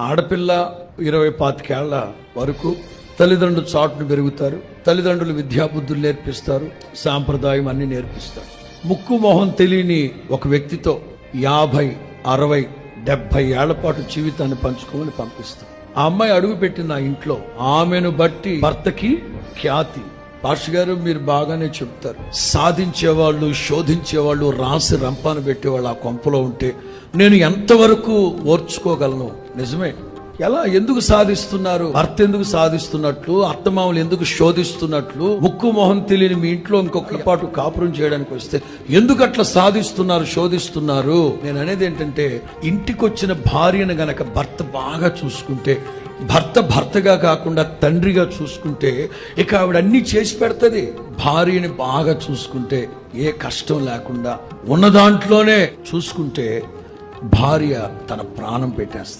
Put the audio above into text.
ఆడపిల్ల ఇరవై పాతికేళ్ళ వరకు తల్లిదండ్రులు చాటును పెరుగుతారు తల్లిదండ్రులు విద్యాబుద్ధులు నేర్పిస్తారు సాంప్రదాయం అన్ని నేర్పిస్తారు. ముక్కు మొహం తెలియని ఒక వ్యక్తితో యాభై అరవై డెబ్బై ఏళ్ళ పాటు జీవితాన్ని పంచుకోమని పంపిస్తారు. ఆ అమ్మాయి అడుగు పెట్టిన ఆ ఇంట్లో ఆమెను బట్టి భర్తకి ఖ్యాతి. పాష గారు మీరు బాగానే చెప్తారు. సాధించేవాళ్ళు శోధించేవాళ్ళు రాసి రంపాను పెట్టేవాళ్ళు ఆ కొంపలో ఉంటే నేను ఎంతవరకు ఓర్చుకోగలను? నిజమే. ఎలా? ఎందుకు సాధిస్తున్నారు? భర్త ఎందుకు సాధిస్తున్నట్లు? అత్తమామలు ఎందుకు శోధిస్తున్నట్లు? ముక్కు మొహం తెలియని మీ ఇంట్లో ఇంకొక పాటు కాపురం చేయడానికి వస్తే ఎందుకు అట్లా సాధిస్తున్నారు శోధిస్తున్నారు? నేను అనేది ఏంటంటే ఇంటికొచ్చిన భార్యను గనక భర్త బాగా చూసుకుంటే భర్త భర్తగా కాకుండా తండ్రిగా చూసుకుంటే ఇక ఆవిడ అన్ని చేసి పెడుతుంది. భార్యని బాగా చూసుకుంటే ఏ కష్టం లేకుండా ఉన్న దాంట్లోనే చూసుకుంటే భార్య తన ప్రాణం పెట్టేస్తుంది.